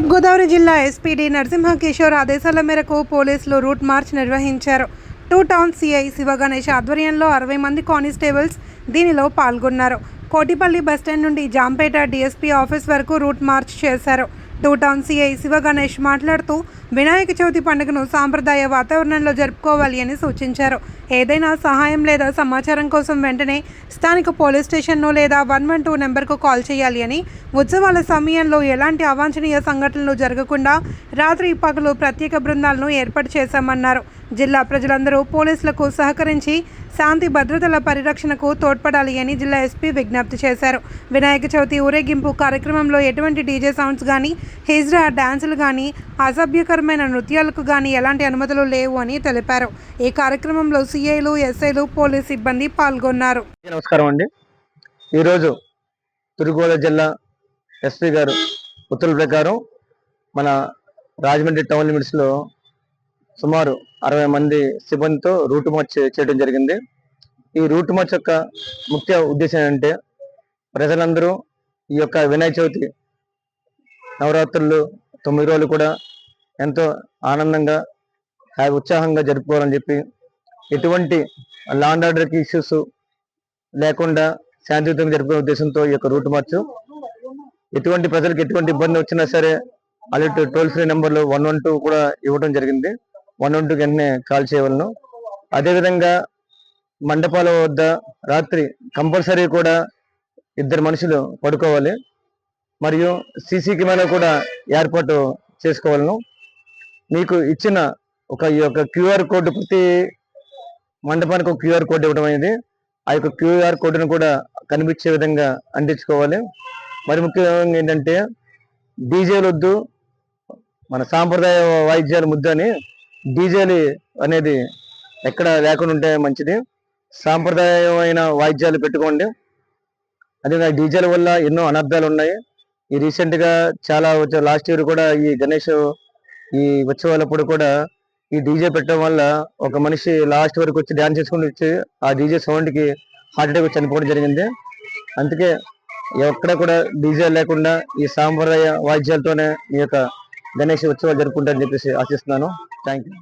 తూర్పుగోదావరి జిల్లా ఎస్పీడీ నరసింహ కిషోర్ ఆదేశాల మేరకు పోలీసులు రూట్ మార్చ్ నిర్వహించారు. టూ టౌన్ సిఐ శివగణేష్ ఆధ్వర్యంలో అరవై మంది కానిస్టేబుల్స్ దీనిలో పాల్గొన్నారు. కోటిపల్లి బస్టాండ్ నుండి జాంపేట డిఎస్పీ ఆఫీస్ వరకు రూట్ మార్చ్ చేశారు. టూటౌన్ సిఐ శివగణేష్ మాట్లాడుతూ వినాయక చవితి పండుగను సాంప్రదాయ వాతావరణంలో జరుపుకోవాలి అని సూచించారు. ఏదైనా సహాయం లేదా సమాచారం కోసం వెంటనే స్థానిక పోలీస్ స్టేషన్ను లేదా వన్ వన్ టూ నెంబర్కు కాల్ చేయాలి అని ఉత్సవాల సమయంలో ఎలాంటి అవాంఛనీయ సంఘటనలు జరగకుండా రాత్రి పగలు ప్రత్యేక బృందాలను ఏర్పాటు చేశామన్నారు. జిల్లా ప్రజలందరూ పోలీసులకు సహకరించి శాంతి భద్రతల పరిరక్షణకు తోడ్పడాలి అని జిల్లా ఎస్పీ విజ్ఞప్తి చేశారు. వినాయక చవితి ఊరేగింపు కార్యక్రమంలో ఎటువంటి డీజే సౌండ్స్ కానీ హిజ్రా డాన్సులు కానీ అసభ్యకరమైన నృత్యాలకు కానీ ఎలాంటి అనుమతులు లేవు అని తెలిపారు. ఈ కార్యక్రమంలో సిఐలు ఎస్ఐలు పోలీస్ సిబ్బంది పాల్గొన్నారు. నమస్కారం అండి. ఈరోజు తూర్పుగోదావరి జిల్లా ఎస్పీ గారు ఉత్తర్వుల ప్రకారం మన రాజమండ్రి టౌన్ లిమిట్స్లో సుమారు అరవై మంది సిబ్బందితో రూట్ మార్చ్ చేయడం జరిగింది. ఈ రూట్ మార్చ్ యొక్క ముఖ్య ఉద్దేశం ఏంటంటే ప్రజలందరూ ఈ యొక్క వినాయక చవితి నవరాత్రులు తొమ్మిది రోజులు కూడా ఎంతో ఆనందంగా ఉత్సాహంగా జరుపుకోవాలని చెప్పి ఎటువంటి లాండ్ ఆర్డర్కి ఇష్యూస్ లేకుండా శాంతియుతంగా జరుపుకునే ఉద్దేశంతో ఈ యొక్క రూట్ మార్చ్. ఎటువంటి ప్రజలకు ఎటువంటి ఇబ్బంది వచ్చినా సరే అలాంటి టోల్ ఫ్రీ నెంబర్లు వన్ వన్ టూ కూడా ఇవ్వడం జరిగింది. వన్ వన్ టూకి వెంటనే కాల్ చేయవలను. అదేవిధంగా మండపాల వద్ద రాత్రి కంపల్సరీ కూడా ఇద్దరు మనుషులు పడుకోవాలి. మరియు సీసీ కెమెరా కూడా ఏర్పాటు చేసుకోవాలను. మీకు ఇచ్చిన ఒక ఈ యొక్క క్యూఆర్ కోడ్ ప్రతి మండపానికి ఒక క్యూఆర్ కోడ్ ఇవ్వడం అనేది ఆ యొక్క క్యూఆర్ కోడ్ను కూడా కనిపించే విధంగా అంటించుకోవాలి. మరి ముఖ్యంగా ఏంటంటే డీజేలు వద్దు మన సాంప్రదాయ వాయిద్యాలు ముద్దు అని డీజేలు అనేది ఎక్కడ లేకుండా ఉంటే మంచిది. సాంప్రదాయమైన వాయిద్యాలు పెట్టుకోండి. అదే డీజేల వల్ల ఎన్నో అనర్థాలు ఉన్నాయి. ఈ రీసెంట్గా చాలా లాస్ట్ ఇయర్ కూడా ఈ గణేష్ ఈ ఉత్సవాలప్పుడు కూడా ఈ డీజే పెట్టడం వల్ల ఒక మనిషి లాస్ట్ వరకు వచ్చి డాన్స్ చేసుకుని వచ్చి ఆ డీజే సౌండ్కి హార్ట్ అటాక్ వచ్చి చనిపోవడం జరిగింది. అందుకే ఎక్కడ కూడా డీజే లేకుండా ఈ సాంప్రదాయ వాయిద్యాలతోనే ఈ యొక్క గణేష్ ఉత్సవాలు జరుపుకుంటారని చెప్పేసి ఆశిస్తున్నాను. Thank you